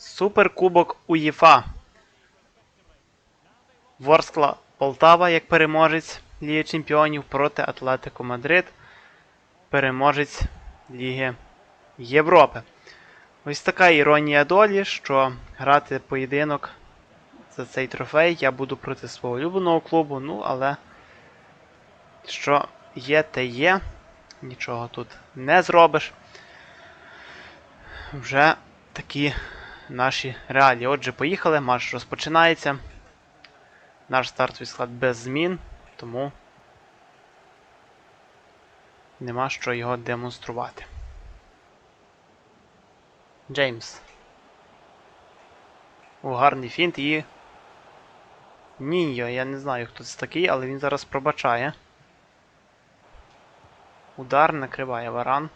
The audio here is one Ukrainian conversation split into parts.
Суперкубок УЄФА. Ворскла Полтава як переможець Ліги Чемпіонів проти Атлетико Мадрид. Переможець Ліги Європи. Ось така іронія долі, що грати поєдинок за цей трофей я буду проти свого улюбленого клубу, ну але що є, те є. Нічого тут не зробиш. Вже такі наші реалії. Отже, поїхали, матч розпочинається. Наш стартовий склад без змін, тому нема що його демонструвати. Джеймс. О, гарний фінт і. Ніньо, я не знаю, хто це такий, але він зараз пробачає. Удар накриває варан.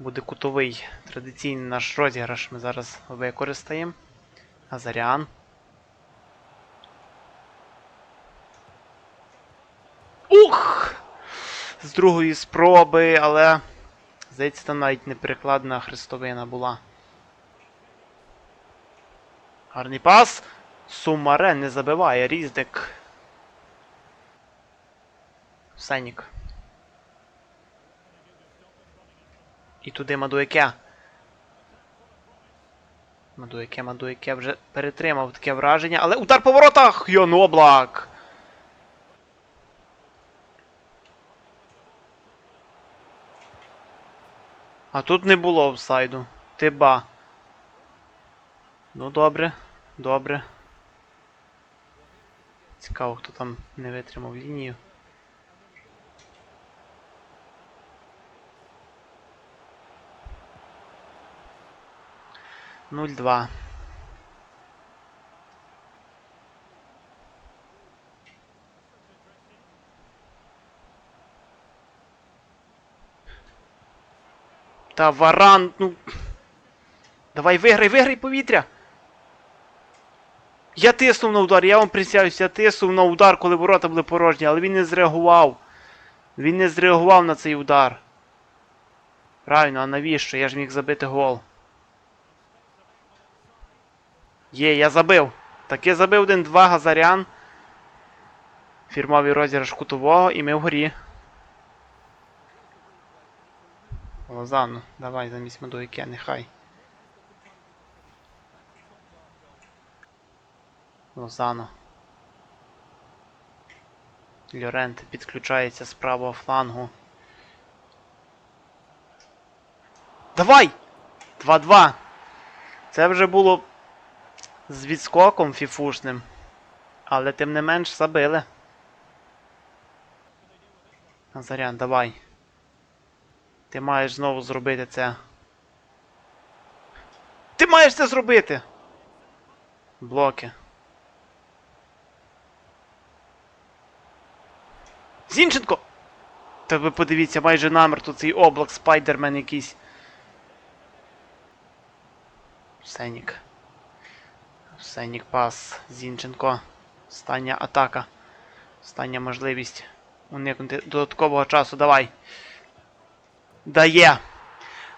Буде кутовий традиційний наш розіграш. Ми зараз використаємо. Азаріан. Ух! З другої спроби, але. Здається, там навіть неперекладна хрестовина була. Гарний пас. Сумарен не забиває. Різник. Сенік. І туди Мадуяке. Мадуяке, Мадуяке вже перетримав таке враження, але удар по воротах! Йон Облак! А тут не було офсайду. Тиба. Ну добре, добре. Цікаво, хто там не витримав лінію. Нуль два. Та варан, ну. Давай виграй, виграй повітря. Я тиснув на удар, я вам присягаюся, я тиснув на удар, коли ворота були порожні, але він не зреагував. Він не зреагував на цей удар. Правильно, а навіщо? Я ж міг забити гол. Є, я забив. Таки забив один-два Газарян. Фірмовий розіграш кутового і ми вгорі. Лозану, давай замість Мадуяке, нехай. Лозано. Льорент підключається з правого флангу. Давай! 2-2. Це вже було з відскоком фіфушним. Але тим не менш забили. Назарян, давай. Ти маєш знову зробити це. Ти маєш це зробити! Блоки. Зінченко! Та ви подивіться, майже намер тут цей облак спайдермен якийсь. Сенік. Сенік пас. Зінченко. Остання атака. Остання можливість уникнути додаткового часу. Давай. Дає.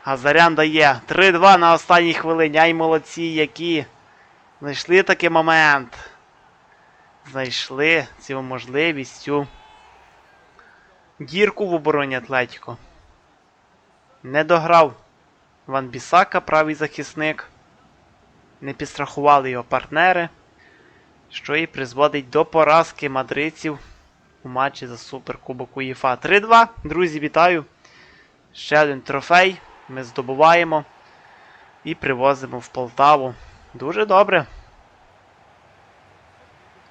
Газарян дає. 3-2 на останній хвилині. Ай, молодці, які. Знайшли такий момент. Знайшли цю можливість, цю дірку в обороні Атлетіко. Не дограв Ван Бісака, правий захисник. Не підстрахували його партнери, що і призводить до поразки мадридців у матчі за Суперкубок УЄФА. 3-2. Друзі, вітаю! Ще один трофей ми здобуваємо і привозимо в Полтаву. Дуже добре.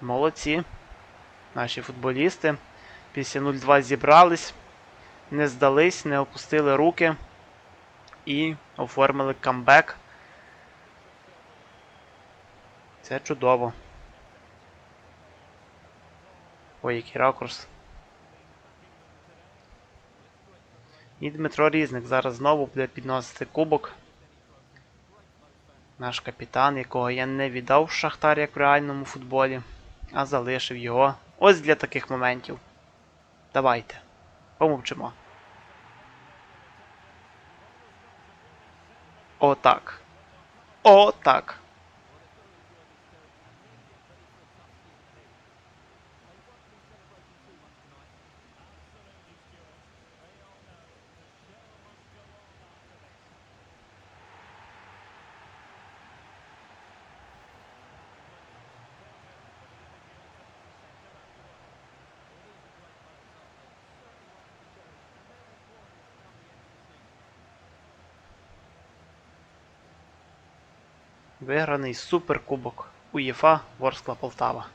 Молодці. Наші футболісти. Після 0-2 зібрались, не здались, не опустили руки і оформили камбек. Це чудово. Ой, який ракурс. І Дмитро Різник зараз знову буде підносити кубок. Наш капітан, якого я не віддав в Шахтар, як в реальному футболі, а залишив його ось для таких моментів. Давайте. Помовчимо. Отак. О, Виграний суперкубок УЄФА Ворскла Полтава.